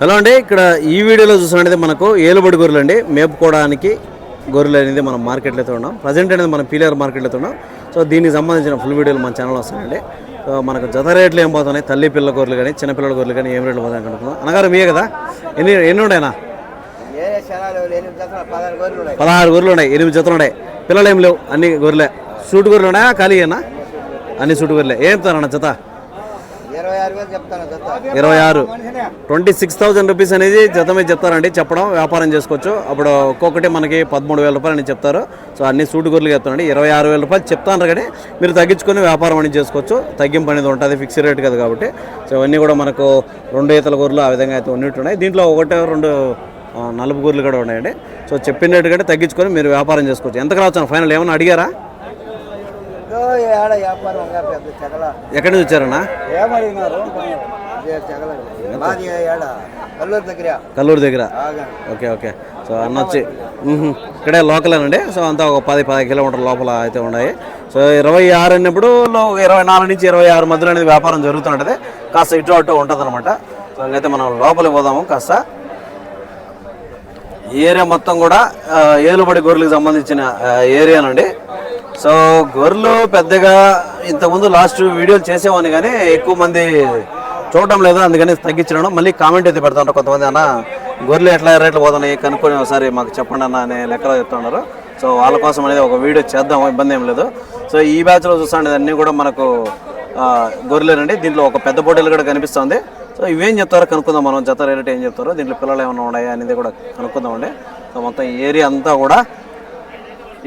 Hello అండి ఇక్కడ ఈ వీడియోలో చూసినట్టయితే మనకు ఏలుబడి గొర్రెలు అండి. మేపుకోవడానికి గొర్రెలు అనేది మనం మార్కెట్లో అయితే ఉన్నాం. ప్రజెంట్ అనేది మనం పీలియర్ మార్కెట్లో అయితే ఉన్నాం. సో దీనికి సంబంధించిన ఫుల్ వీడియోలు మన ఛానల్ వస్తాయండి సో మనకు జత రేట్లు ఏం పోతున్నాయి? తల్లి పిల్ల గొర్రెలు కానీ చిన్నపిల్లల గొర్రెలు కానీ ఏం రేట్లు పోతాయి అనుకుంటున్నాం? అనగారు మీయే కదా? ఎన్ని ఎన్ని ఉన్నాయినా పదహారు గొర్రెలు ఉన్నాయి ఎనిమిది జతలు ఉన్నాయి. పిల్లలు ఏం లేవు? అన్ని గొర్రెలే. సూటు గొర్రెలు ఉన్నాయా? ఖాళీయేనా? అన్ని సూటు గొర్రెలే. ఏం చెప్తారన్న జత? ఇరవై ఆరు ట్వంటీ సిక్స్ థౌసండ్ రూపీస్ అనేది జత మీద చెప్తారండి చెప్పడం వ్యాపారం చేసుకోవచ్చు. అప్పుడు ఒక్కొక్కటి మనకి పదమూడు వేల రూపాయలు అని చెప్తారు. సో అన్ని సూటు గొర్రెలు చెప్తానండి. ఇరవై ఆరు వేల రూపాయలు చెప్తాను కానీ మీరు తగ్గించుకొని వ్యాపారం అనేది చేసుకోవచ్చు. తగ్గింపు అనేది ఉంటుంది ఫిక్స్డ్ రేట్ కదా కాబట్టి. సో ఇవన్నీ కూడా మనకు రెండు ఈతల గొర్రెలు ఆ విధంగా అయితే ఉన్నట్టు ఉన్నాయి. దీంట్లో ఒకటే రెండు నలుపు గొర్రెలు కూడా ఉన్నాయండి. సో చెప్పిన రేటు కంటే తగ్గించుకొని మీరు వ్యాపారం చేసుకోవచ్చు. ఎంత రావచ్చు ఫైనల్ ఏమైనా అడిగారా? ఏడ వ్యాపారం పెద్ద చెగల. ఎక్కడి నుంచి వచ్చారన్నా? ఏమడిగినారు ఇదే చెగల మాది ఏడ కల్లూరు దగ్గర. కల్లూరు దగ్గర. ఆగండి ఓకే ఓకే. సో అన్న వచ్చి. ఇక్కడే లోకలేనండి సో అంతా ఒక పది పది కిలోమీటర్ల లోపల అయితే ఉన్నాయి. సో ఇరవై ఆరు అన్నప్పుడు ఇరవై నాలుగు నుంచి ఇరవై ఆరు మధ్యలో అనేది వ్యాపారం జరుగుతుంటుంది. కాస్త ఇటు అటు ఉంటుంది అనమాట సో అయితే మనం లోపలికి పోదాము కాస్త. ఏరియా మొత్తం కూడా ఏలుబడి గొర్రెలకు సంబంధించిన ఏరియానండి. సో గొర్రెలు పెద్దగా ఇంతకుముందు లాస్ట్ వీడియోలు చేసేవాడిని కానీ ఎక్కువ మంది చూడడం లేదు అందుకని తగ్గించడం మళ్ళీ కామెంట్ అయితే పెడతా కొంతమంది అన్న గొర్రెలు ఎట్లా రేట్లు పోతున్నాయి? కనుక్కొని ఒకసారి మాకు చెప్పండి అన్న అనే లెక్కలో చెప్తున్నారు సో వాళ్ళ కోసం అనేది ఒక వీడియో చేద్దాం ఇబ్బంది ఏం లేదు. సో ఈ బ్యాచ్లో చూస్తాండి అన్నీ కూడా మనకు గొర్రెలేనండి. దీంట్లో ఒక పెద్ద పోటీలు కూడా కనిపిస్తుంది. సో ఇవేం చెప్తారో కనుక్కుందాం మనం. జత రేట్ ఏం చెప్తారో దీంట్లో పిల్లలు ఏమైనా ఉన్నాయా అనేది కూడా కనుక్కుందామండి. సో మొత్తం ఈ ఏరియా అంతా కూడా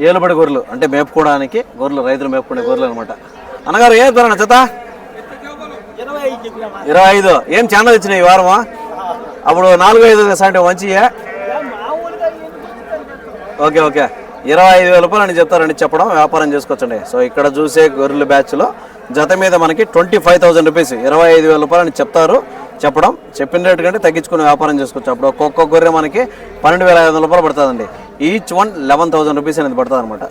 ఏలుబడి గొర్రెలు అంటే మేపుకోవడానికి గొర్రెలు రైతులు మేపుకునే గొర్రెలు అనమాట. అన్నగారు ఏం ధర జత ఇరవై ఐదు. ఏం ఛానల్ ఇచ్చినాయి ఈ వారమా? అప్పుడు నాలుగు ఐదు అంటే మంచియే ఓకే ఓకే. ఇరవై ఐదు వేల రూపాయలు అని చెప్తారని చెప్పడం వ్యాపారం చేసుకోవచ్చండి. సో ఇక్కడ చూసే గొర్రెల బ్యాచ్లో జత మీద మనకి ట్వంటీ ఫైవ్ థౌసండ్ రూపీస్ ఇరవై ఐదు వేల రూపాయలు అని చెప్తారు చెప్పడం. చెప్పిన రేటు కంటే తగ్గించుకుని వ్యాపారం చేసుకోవచ్చు. అప్పుడు ఒక్కొక్క గొర్రె మనకి పన్నెండు వేల ఐదు వందల రూపాయలు పడుతుందండి. Each one eleven thousand rupees అనేది పడుతుంది అనమాట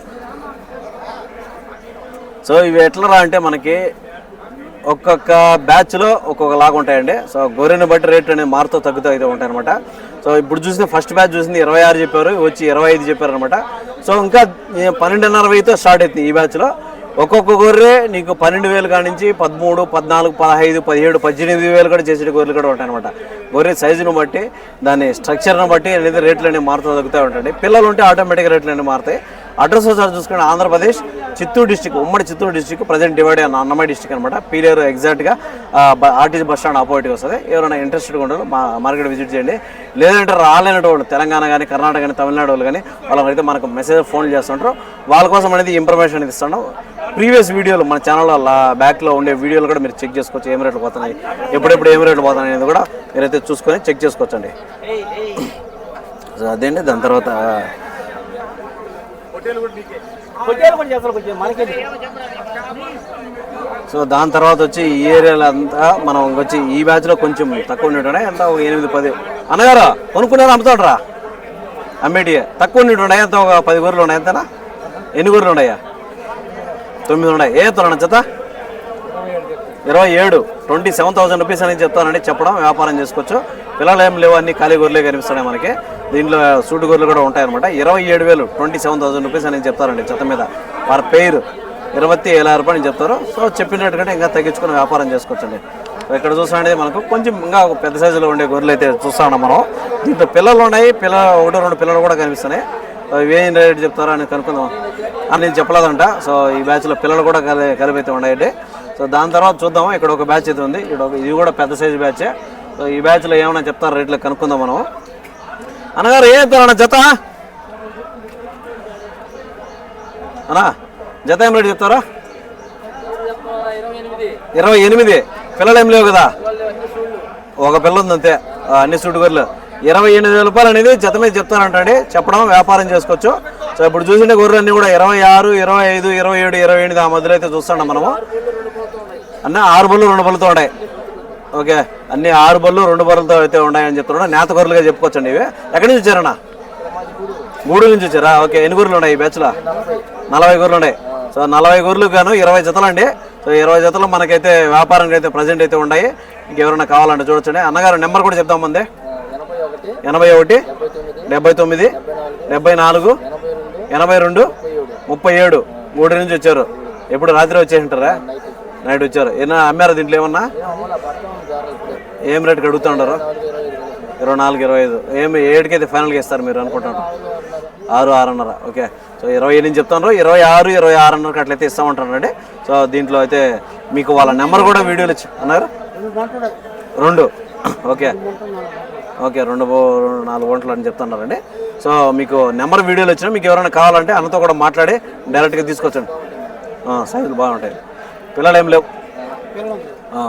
సో ఇవి ఎట్లా రా అంటే మనకి ఒక్కొక్క బ్యాచ్లో ఒక్కొక్క లాగా ఉంటాయండి. సో గొర్రెని బట్టి రేట్ అనేది మారుతూ తగ్గుతూ అయితే ఉంటాయి అనమాట సో ఇప్పుడు చూసిన ఫస్ట్ బ్యాచ్ చూసింది ఇరవై ఆరు చెప్పారు వచ్చి ఇరవై ఐదు చెప్పారు అనమాట సో ఇంకా పన్నెండున్నర వెయ్యితో స్టార్ట్ అవుతుంది ఈ బ్యాచ్లో ఒక్కొక్క గొర్రె నీకు పన్నెండు వేలు కాడి నుంచి పదమూడు పద్నాలుగు పదహైదు పదిహేడు పద్దెనిమిది వేలు కూడా చేసే గొర్రెలు కూడా ఉంటాయన్నమాట. గొర్రె సైజును బట్టి దాని స్ట్రక్చర్ను బట్టి లేదా రేట్లు అనేవి మారుతూ తగ్గుతూ ఉంటాయి పిల్లలు ఉంటే ఆటోమేటిక్గా రేట్లు అనేవి మారుతాయి. అడ్రస్ ఒకసారి చూసుకుంటే ఆంధ్రప్రదేశ్ చిత్తూరు డిస్టిక్ ఉమ్మడి చిత్తూరు డిస్టిక్ ప్రజెంట్ డివైడ్ అయిన అన్నమయ్య డిస్టిక్ అనమాట పీలేరు ఎగ్జాక్ట్గా ఆర్టీసీ బస్ స్టాండ్ ఆపోజిట్గా వస్తుంది. ఎవరైనా ఇంట్రెస్టెడ్గా ఉండదు మా మార్కెట్ విజిట్ చేయండి. లేదంటే రాలేనటువంటి వాళ్ళు తెలంగాణ కానీ కర్ణాటక కానీ తమిళనాడు వాళ్ళు కానీ వాళ్ళకైతే మనకు మెసేజ్ ఫోన్ చేస్తుంటారు. వాళ్ళ కోసం అనేది ఇన్ఫర్మేషన్ అనేది ఇస్తున్నాం. ప్రీవియస్ వీడియోలు మన ఛానల్లో బ్యాక్లో ఉండే వీడియోలు కూడా మీరు చెక్ చేసుకోవచ్చు ఏం రేట్లు పోతున్నాయి ఎప్పుడెప్పుడు ఏం రేట్లు పోతున్నాయి అనేది కూడా మీరైతే చూసుకొని చెక్ చేసుకోవచ్చండి. సో అదేంటి దాని తర్వాత సో దాని తర్వాత వచ్చి ఈ ఏరియాలో అంతా మనం వచ్చి ఈ బ్యాచ్లో కొంచెం తక్కువ ఉండేటోనే ఎంత ఒక ఎనిమిది పది. అన్నగారు కొనుక్కున్నారు అమ్ముతాడరా? అమ్మేటి తక్కువ ఉండేటోనే ఎంత ఒక పది గొర్రెలు ఉన్నాయి ఎంతనా ఎన్ని గొర్రెలు ఉన్నాయా? తొమ్మిది ఉన్నాయి ఏ తొలన జత ఇరవై ఏడు. ట్వంటీ సెవెన్ థౌసండ్ రూపీస్ అని చెప్తానండి చెప్పడం వ్యాపారం చేసుకోవచ్చు. పిల్లలు ఏం లేవు అన్ని ఖాళీ గొర్రెలే కనిపిస్తున్నాయి మనకి. దీంట్లో సూటు గొర్రెలు కూడా ఉంటాయన్నమాట. ఇరవై ఏడు వేలు ట్వంటీ సెవెన్ థౌసండ్ రూపీస్ అని చెప్తారండి చెత్త మీద. వారి పేరు ఇరవై ఏళ్ళ రూపాయలు అని చెప్తారు. సో చెప్పినట్టు కంటే ఇంకా తగ్గించుకుని వ్యాపారం చేసుకోవచ్చండి. ఇక్కడ చూస్తుంటే మనకు కొంచెం ఇంకా పెద్ద సైజులో ఉండే గొర్రెలు అయితే చూస్తా ఉన్నాం మనం. దీంట్లో పిల్లలు ఉన్నాయి పిల్లలు ఒకటి రెండు పిల్లలు కూడా కనిపిస్తున్నాయి. ఏం రేట్ చెప్తారో అని కనుక్కుందాం. అని నేను చెప్పలేదంట. సో ఈ బ్యాచ్లో పిల్లలు కూడా కలి కలిపి ఉన్నాయండి. సో దాని తర్వాత చూద్దాము ఇక్కడ ఒక బ్యాచ్ అయితే ఉంది. ఇక్కడ ఇది కూడా పెద్ద సైజు బ్యాచే సో ఈ బ్యాచ్లో ఏమైనా చెప్తారు రేట్లు కనుక్కుందాం మనం. అన్నగారు ఏం చెప్తారన్న జత? అన్నా జత ఏం రేటు చెప్తారా? ఇరవై ఎనిమిది. పిల్లలు ఏం లేవు కదా? ఒక పిల్ల ఉంది అంతే. అన్ని సుట్టుగొర్రెలు ఇరవై ఎనిమిది వేల రూపాయలు అనేది జత మీద చెప్తానంటండి. చెప్పడం వ్యాపారం చేసుకోవచ్చు. సో ఇప్పుడు చూసిన గొర్రెలు కూడా ఇరవై ఆరు ఇరవై ఐదు ఇరవై ఏడు ఇరవై ఎనిమిది ఆ మధ్యలో అయితే చూస్తున్నాం మనము. అన్న ఆరు బళ్ళు రెండు బళ్ళతో ఉన్నాయి. ఓకే? అన్ని ఆరు బళ్ళు రెండు బళ్ళతో అయితే ఉన్నాయని చెప్తున్నాడు. నేత గొర్రెలుగా చెప్పుకోవచ్చండి ఇవి. ఎక్కడి నుంచి వచ్చారన్నా? మూడు నుంచి వచ్చారా? ఓకే ఎన్ని గొర్రెలు ఉన్నాయి ఈ బ్యాచ్లో? నలభై గొర్రెలు ఉన్నాయి. సో నలభై గొర్రెలు గాను ఇరవై జతలు అండి. సో ఇరవై జతలు మనకైతే వ్యాపారానికి అయితే ప్రజెంట్ అయితే ఉన్నాయి. ఇంకెవరైనా కావాలంటే చూడొచ్చండి. అన్నగారు నెంబర్ కూడా చెప్దాం ముందే. ఎనభై ఒకటి డెబ్బై తొమ్మిది డెబ్బై నాలుగు ఎనభై రెండు ముప్పై ఏడు. మూడు నుంచి వచ్చారు. ఎప్పుడు రాత్రి వచ్చేసి ఉంటారా నైట్ వచ్చారు. ఏమన్నా అమ్మారా దీంట్లో ఏమన్నా? ఏం రేటుకి అడుగుతూ ఉంటారు ఇరవై నాలుగు ఇరవై ఐదు. ఏమి ఏడుకైతే ఫైనల్గా ఇస్తారు మీరు అనుకుంటున్నారు ఆరు ఆరున్నర. ఓకే. సో ఇరవై నుంచి చెప్తాను. ఇరవై ఆరు ఇరవై ఆరున్నరకి అట్లయితే ఇస్తామంటారండి సో దీంట్లో అయితే మీకు వాళ్ళ నెంబర్ కూడా వీడియోలు ఇచ్చి అన్నారు? రెండు. ఓకే. ఓకే రెండు నాలుగు గంటలు అని చెప్తున్నారండి. సో మీకు నెంబర్ వీడియోలు వచ్చినా మీకు ఎవరైనా కావాలంటే అన్నతో కూడా మాట్లాడి డైరెక్ట్గా తీసుకొచ్చండి. సైజులు బాగుంటాయి. పిల్లలు ఏం లేవు.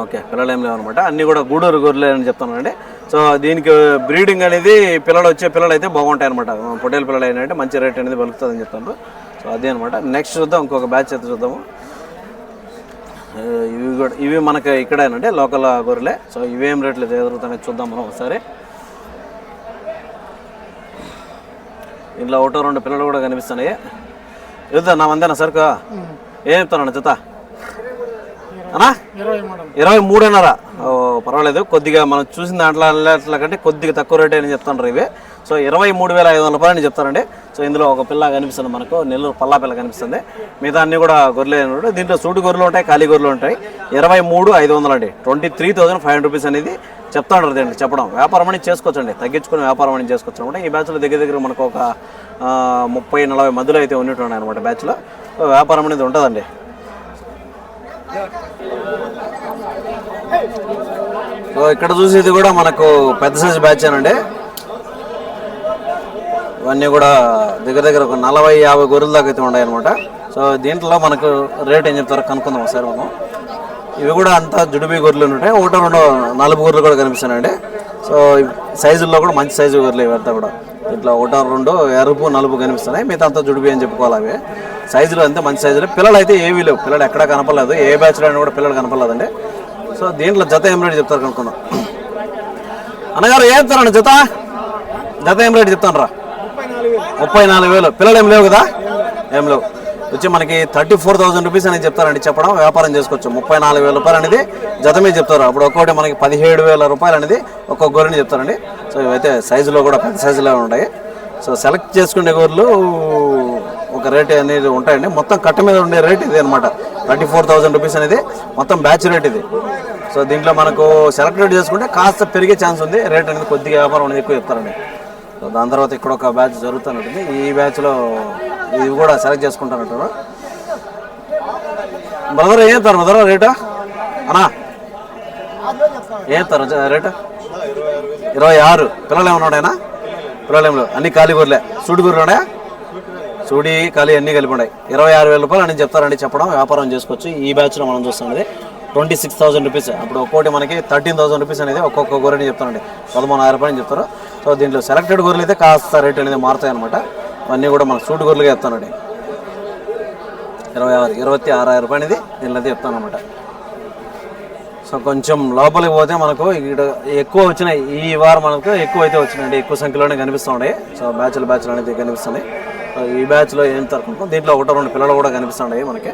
ఓకే పిల్లలు ఏం లేవు అనమాట అన్నీ కూడా గూడూరు గొర్రెలు అని చెప్తున్నానండి సో దీనికి బ్రీడింగ్ అనేది పిల్లలు వచ్చే పిల్లలు అయితే బాగుంటాయి అనమాట పొట్టేలు పిల్లలు అయినంటే మంచి రేట్ అనేది అని చెప్తాను సో అదే అనమాట నెక్స్ట్ చూద్దాం ఇంకొక బ్యాచ్ అయితే చూద్దాము. ఇవి కూడా ఇవి మనకి ఇక్కడేనండి లోకల్ గొర్రెలే. సో ఇవేం రేట్లు జరుగుతున్నాయి చూద్దాం మనం ఒకసారి. ఇంట్లో ఒకటో రెండు పిల్లలు కూడా కనిపిస్తున్నాయి. వెళ్తా నా వందేనా సరుకు. ఏం చెప్తాను జత? అనా ఇరవై మూడున్నర. ఓ, పర్వాలేదు. కొద్దిగా మనం చూసిన దాంట్లో కంటే కొద్దిగా తక్కువ రేట్ అని చెప్తాను ఇవి. సో ఇరవై మూడు వేల ఐదు వందల రూపాయలు నేను చెప్తారండి. సో ఇందులో ఒక పిల్ల కనిపిస్తుంది మనకు. నెల్లూరు పల్లా పిల్ల కనిపిస్తుంది. మిగతా అన్ని కూడా గొర్రెలు దీంట్లో సూటు గొర్రెలు ఉంటాయి ఖాళీ గొర్రెలు ఉంటాయి. ఇరవై మూడు ఐదు వందలు అండి. Twenty three thousand five hundred rupees అనేది చెప్తా ఉంటారు దీంట్లో చెప్పడం. వ్యాపారం అనేది చేసుకోవచ్చండి. తగ్గించుకుని వ్యాపారం అనేది చేసుకోవచ్చు అనమాట ఈ బ్యాచ్లో దగ్గర దగ్గర మనకు ఒక ముప్పై నలభై మధ్యలో అయితే ఉన్నట్టున్నాయి అనమాట బ్యాచ్లో. వ్యాపారం అనేది ఉంటుందండి. సో ఇక్కడ చూసేది కూడా మనకు పెద్ద సైజు బ్యాచ్ అండి ఇవన్నీ కూడా దగ్గర దగ్గర ఒక నలభై యాభై గొర్రెల దాకా అయితే ఉన్నాయి అనమాట సో దీంట్లో మనకు రేట్ ఏం చెప్తారో కనుక్కుందాం ఒకసారి మనం. ఇవి కూడా అంతా జుడిబి గొర్రెలు ఉంటాయి ఒకటో రెండు నలుగు గొర్రెలు కూడా కనిపిస్తున్నాయండి. సో సైజుల్లో కూడా మంచి సైజు గొర్రెలు ఇవంతా కూడా. ఇట్లా ఒకటో రెండు ఎరుపు నలుపు కనిపిస్తున్నాయి. మిగతా అంతా జుడిబి అని చెప్పుకోవాలి అవి. సైజులు అంతే మంచి సైజులు. పిల్లలు అయితే ఏవీ లేవు. పిల్లలు ఎక్కడా కనపడలేదు. ఏ బ్యాచ్లో అయినా కూడా పిల్లలు కనపడలేదండి. సో దీంట్లో జత ఏం రేటు చెప్తారు కనుక్కున్నాం అన్నగారు ఏం చెప్తారండి జత? జత ఏం రేటు చెప్తాను రా ముప్పై నాలుగు వేలు. పిల్లలు ఏం లేవు కదా? ఏం లేవు. వచ్చి మనకి థర్టీ ఫోర్ థౌసండ్ రూపీస్ అనేది చెప్తారండి. చెప్పడం వ్యాపారం చేసుకోవచ్చు. ముప్పై నాలుగు వేల రూపాయలు అనేది జతమే చెప్తారు. అప్పుడు ఒక్కొక్కటి మనకి పదిహేడు వేల రూపాయలు అనేది ఒక్కొక్క గొర్రెని చెప్తారండి. సో ఇవైతే సైజులో కూడా పెద్ద సైజులో ఉంటాయి. సో సెలెక్ట్ చేసుకునే గొర్రెలు ఒక రేట్ అనేది ఉంటాయండి. మొత్తం కట్ట మీద ఉండే రేట్ ఇది అనమాట థర్టీ ఫోర్ థౌసండ్ రూపీస్ అనేది మొత్తం బ్యాచ్ రేట్ ఇది. సో దీంట్లో మనకు సెలెక్ట్ చేసుకుంటే కాస్త పెరిగే ఛాన్స్ ఉంది. రేట్ అనేది కొద్దిగా వ్యాపారం అనేది ఎక్కువ చెప్తారండి. సో దాని తర్వాత ఇక్కడ ఒక బ్యాచ్ జరుగుతున్నట్టుంది. ఈ బ్యాచ్లో ఇవి కూడా సెలెక్ట్ చేసుకుంటున్నట్టు బ్రదర్ ఏం చెప్తారు బ్రదర్? రేటు? అనా ఏం చెప్తారు జ- రేటు? ఇరవై ఆరు. పిల్లలు ఏమన్నా ఉన్నాయనా పిల్లలు ఏమి అన్ని ఖాళీ గొర్రెలే. సూడి గొర్రెలు సూడి ఖాళీ అన్ని కలిపి ఉన్నాయి. ఇరవై ఆరు వేల రూపాయలు అని చెప్తారండి చెప్పడం వ్యాపారం చేసుకోవచ్చు. ఈ బ్యాచ్లో మనం చూస్తున్నది ట్వంటీ సిక్స్ థౌసండ్ రూపీస్ అప్పుడు ఒక్కోటి మనకి థర్టీన్ థౌసండ్ రూపీస్ అనేది ఒక్కొక్క గొర్రెని చెప్తానండి పదమూడు ఆరు రూపాయలు చెప్తారు. సో దీంట్లో సెలెక్టెడ్ గొర్రెలు అయితే కాస్త రేట్ అనేది మారుతాయి అనమాట అన్నీ కూడా మనకు సూట్ గొర్రెలుగా చెప్తానండి ఇరవై ఆరు ఇరవై ఆరు రూపాయలు ఇది దీనిలో చెప్తాను అనమాట సో కొంచెం లోపలికి పోతే మనకు ఇక్కడ ఎక్కువ వచ్చినాయి. ఈ వారం మనకు ఎక్కువ అయితే వచ్చినాయండి. ఎక్కువ సంఖ్యలోనే కనిపిస్తున్నాయి సో బ్యాచ్లు బ్యాచ్లు అనేది కనిపిస్తున్నాయి. ఈ బ్యాచ్లో ఏం తరపు దీంట్లో ఒకటో రెండు పిల్లలు కూడా కనిపిస్తున్నాయి మనకి.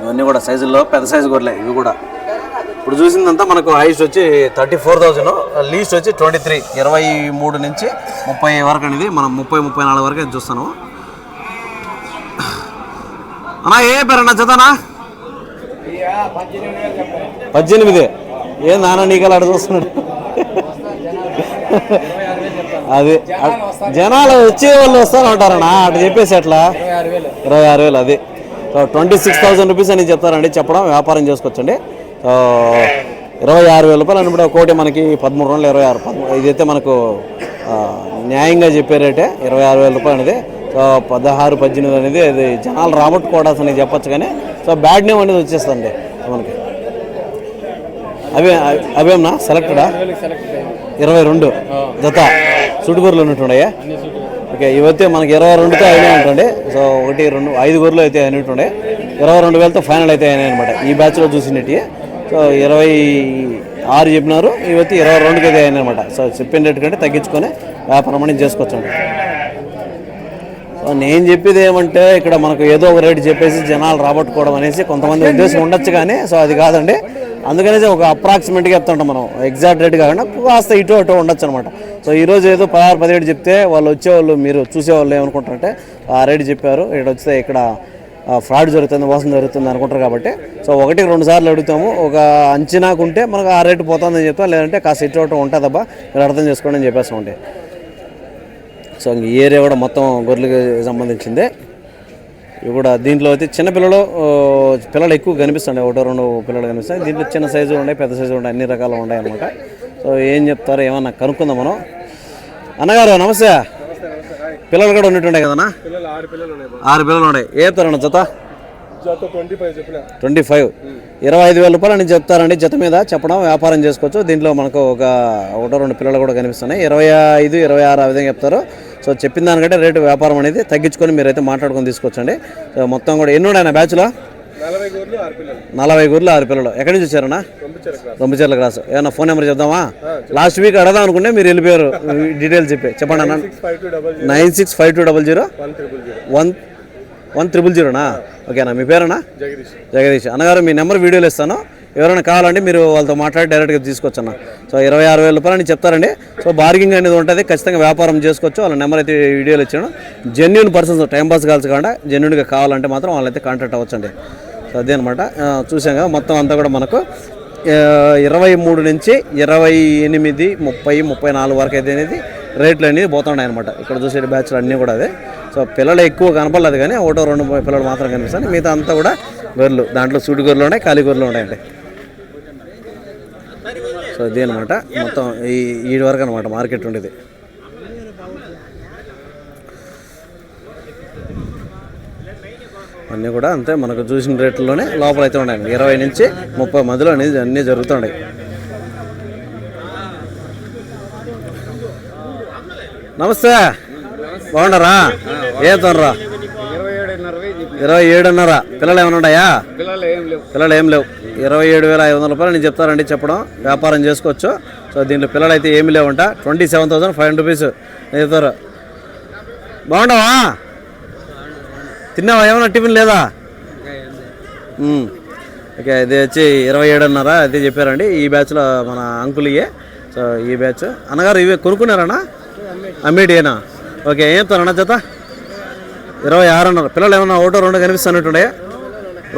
ఇవన్నీ కూడా సైజుల్లో పెద్ద సైజు గొర్రెలే ఇవి కూడా. ఇప్పుడు చూసిందంతా మనకు హైస్ట్ వచ్చి థర్టీ ఫోర్ థౌజండ్ లీస్ట్ వచ్చి ట్వంటీ త్రీ ఇరవై మూడు నుంచి ముప్పై వరకు అనేది మనం ముప్పై ముప్పై నాలుగు వరకు చూస్తాను. అన్నా ఏ పేరన్నా చదనా పద్దెనిమిది. ఏ నాన్న నీకు అలా చూస్తున్నాడు. అది జనాలు వచ్చే వాళ్ళు వస్తారు అంటారన్నా అటు చెప్పేసి అట్లా ఇరవై ఆరు వేలు. అది. ట్వంటీ సిక్స్ థౌసండ్ రూపీస్ అని చెప్తారండి చెప్పడం వ్యాపారం చేసుకోవచ్చండి. ఇరవై ఆరు వేల రూపాయలు అనుకుంటే ఒకటి మనకి పదమూడు వందల ఇరవై ఆరు పదమూడు ఇదైతే మనకు న్యాయంగా చెప్పే రేటే ఇరవై ఆరు వేల రూపాయలు అనేది. సో పదహారు పద్దెనిమిది అనేది అది జనాలు రాబట్టుకోవడాల్సి అని చెప్పచ్చు కానీ సో బ్యాడ్ నేమ్ అనేది వచ్చేస్తుంది మనకి. అవే అవేమన్నా సెలెక్టెడా? ఇరవై రెండు జత. సుడుగూరులో ఉన్నట్టున్నాయా. ఓకే ఇవైతే మనకి ఇరవై రెండుతో అయినాయి ఉంటుంది సో ఒకటి రెండు ఐదు గొర్రెలు అయితే అయినట్టుండే ఇరవై రెండు వేలతో ఫైనల్ అయితే అయినాయి అనమాట ఈ బ్యాచ్లో చూసినట్టు సో ఇరవై ఆరు చెప్పినారు. ఇవతి ఇరవై రెండుకి అయితే అయినాయి అనమాట సో చెప్పిన రేటు కంటే తగ్గించుకొని వ్యాపారం అనేది చేసుకోవచ్చు సో నేను చెప్పేది ఏమంటే ఇక్కడ మనకు ఏదో ఒక రేటు చెప్పేసి జనాలు రాబట్టుకోవడం అనేసి కొంతమంది ఉద్దేశం ఉండొచ్చు కానీ సో అది కాదండి. అందుకనేసి ఒక అప్రాక్సిమేట్గా చెప్తుంటాం మనం. ఎగ్జాక్ట్ రేట్ కాకుండా కాస్త ఇటు అటు ఉండొచ్చు అనమాట సో ఈరోజు ఏదో పదహారు పదిహేడు చెప్తే వాళ్ళు వచ్చేవాళ్ళు మీరు చూసేవాళ్ళు ఏమనుకుంటారంటే ఆ రేటు చెప్పారు. ఇక్కడ వస్తే ఇక్కడ ఫ్రాడ్ జరుగుతుంది మోసం జరుగుతుంది అనుకుంటారు కాబట్టి. సో ఒకటి రెండు సార్లు అడుగుతాము. ఒక అంచనాకుంటే మనకు ఆ రేటు పోతుందని చెప్తాం లేదంటే కాస్త ఇటు అవటం ఉంటుందబ్బా మీరు అర్థం చేసుకోండి అని చెప్పేసి ఉంటే సో ఈ ఏరియా కూడా మొత్తం గొర్రెలకి సంబంధించిందే. ఇవి కూడా దీంట్లో అయితే చిన్న పిల్లలు పిల్లలు ఎక్కువ కనిపిస్తుండే ఒకటో రెండు పిల్లలు కనిపిస్తాయి. దీంట్లో చిన్న సైజు ఉన్నాయి పెద్ద సైజు ఉన్నాయి అన్ని రకాలు ఉన్నాయి అనమాట సో ఏం చెప్తారో ఏమన్నా కనుక్కుందాం మనం. అన్నగారు నమస్తే. పిల్లలు కూడా ఉన్నట్టుండే పిల్లలు ఆరు పిల్లలు ఉన్నాయి బాబు. ఆరు పిల్లలు ఉన్నాయి. ఏ చెప్తారన్న జత? జత ట్వంటీ ఫైవ్ ఇరవై ఐదు వేల రూపాయలు అని చెప్తారండి. జత మీద చెప్పడం వ్యాపారం చేసుకోవచ్చు. దీంట్లో మనకు ఒక ఒకటో రెండు పిల్లలు కూడా కనిపిస్తున్నాయి. ఇరవై ఐదు ఇరవై ఆరు ఆ విధంగా చెప్తారు. సో చెప్పిన దానికంటే రేటు వ్యాపారం అనేది తగ్గించుకొని మీరైతే మాట్లాడుకొని తీసుకొచ్చండి. సో మొత్తం కూడా ఎన్ని ఉన్నాయి బ్యాచ్లో? నలభై గోర్లు ఆరు పిల్లలు. ఎక్కడి నుంచి వచ్చారన్నా? రొంబచర్ల క్లాస్ ఏమన్నా ఫోన్ నెంబర్ చెప్దామా? లాస్ట్ వీక్ అడదాం అనుకుంటే మీరు వెళ్ళిపోయారు. డీటెయిల్స్ చెప్పి. చెప్పండి అన్న. Nine six five two double zero. One triple zero. One one triple జీరోనా ఓకేనా మీ పేరేనా జగదీష్. జగదీష్. అన్నగారు మీ నెంబర్ వీడియోలు ఇస్తాను. ఎవరైనా కావాలంటే మీరు వాళ్ళతో మాట్లాడి డైరెక్ట్గా తీసుకోవచ్చు అన్న సో ఇరవై ఆరు వేల రూపాయలు అని చెప్తారండి. సో బార్గింగ్ అనేది ఉంటుంది. ఖచ్చితంగా వ్యాపారం చేసుకోవచ్చు. వాళ్ళ నెంబర్ అయితే వీడియోలు ఇచ్చాను. జెన్యున్ పర్సన్స్ టైం పాస్ కాల్చకుండా కాకుండా జెన్యున్గా కావాలంటే మాత్రం వాళ్ళైతే కాంటాక్ట్ అవ్వచ్చండి. సో అదే అనమాట చూసాం కదా మొత్తం అంతా కూడా మనకు ఇరవై మూడు నుంచి ఇరవై ఎనిమిది ముప్పై ముప్పై నాలుగు వరకు అయితే అనేది రేట్లు అనేది పోతున్నాయి అనమాట ఇక్కడ చూసే బ్యాచ్లు అన్నీ కూడా అదే. సో పిల్లలు ఎక్కువ కనపడలేదు కానీ ఒకటో రెండు పిల్లలు మాత్రం కనిపిస్తాను మిగతా అంతా కూడా గొర్రెలు. దాంట్లో సూటి గొర్రెలు ఉన్నాయి కాలి గొర్రెలు ఉన్నాయండి. సో ఇది అనమాట మొత్తం ఈ ఈ వరకు అనమాట మార్కెట్ ఉండేది. అన్నీ కూడా అంతే మనకు చూసిన రేట్లలోనే లోపల అయితే ఉన్నాయి ఇరవై నుంచి ముప్పై మధ్యలో అనేది అన్నీ జరుగుతున్నాయి. నమస్తే. బాగుండరా ఏ తొనరా ఇరవై ఏడున్నర. పిల్లలు ఏమైనా ఉన్నాయా? పిల్లలు ఏం లేవు. పిల్లలు ఏం లేవు. ఇరవై ఏడు వేల ఐదు వందల రూపాయలు నేను చెప్తారండి చెప్పడం. వ్యాపారం చేసుకోవచ్చు. సో దీంట్లో పిల్లలు అయితే ఏమి లేవంట. Twenty seven thousand five hundred rupees చెప్తారు బాగుండవా? తిన్నావా? ఏమన్నా టిఫిన్ లేదా? ఓకే ఇది వచ్చి ఇరవై ఏడున్నర అయితే చెప్పారండి. ఈ బ్యాచ్లో మన అంకుల్ ఇయే సో ఈ బ్యాచ్. అన్నగారు ఇవి కొనుక్కున్నారన్నా అమ్మేటియేనా? ఓకే ఏం చెప్తారన్నా జత ఇరవై ఆరు అన్నారు పిల్లలు ఏమన్నా ఒకటో రెండు కనిపిస్తున్నట్టుండే?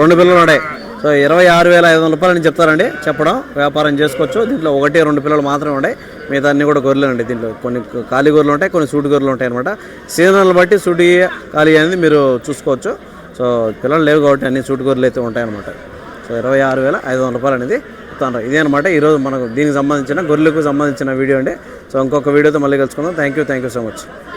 రెండు పిల్లలు ఉన్నాయి సో ఇరవై ఆరు వేల ఐదు వందల రూపాయలు అని చెప్తారండి. చెప్పడం వ్యాపారం చేసుకోవచ్చు. దీంట్లో ఒకటి రెండు పిల్లలు మాత్రమే ఉన్నాయి మిగతాన్ని కూడా గొర్రెలు అండి దీంట్లో. కొన్ని ఖాళీ గొర్రెలు ఉంటాయి కొన్ని సూటి గొర్రెలు ఉంటాయి అనమాట సీజనల్ బట్టి సూటి ఖాళీ అనేది మీరు చూసుకోవచ్చు. సో పిల్లలు లేవు కాబట్టి అన్ని సూటి గొర్రెలు అయితే ఉంటాయి అనమాట సో ఇరవై ఆరు వేల ఐదు వందల రూపాయలు అనేది చెప్తాను ఇదే అనమాట ఈరోజు మనకు దీనికి సంబంధించిన గొర్రెలకు సంబంధించిన వీడియో అండి. సో ఇంకొక వీడియోతో మళ్ళీ కలుసుకుందాం. Thank you thank you so much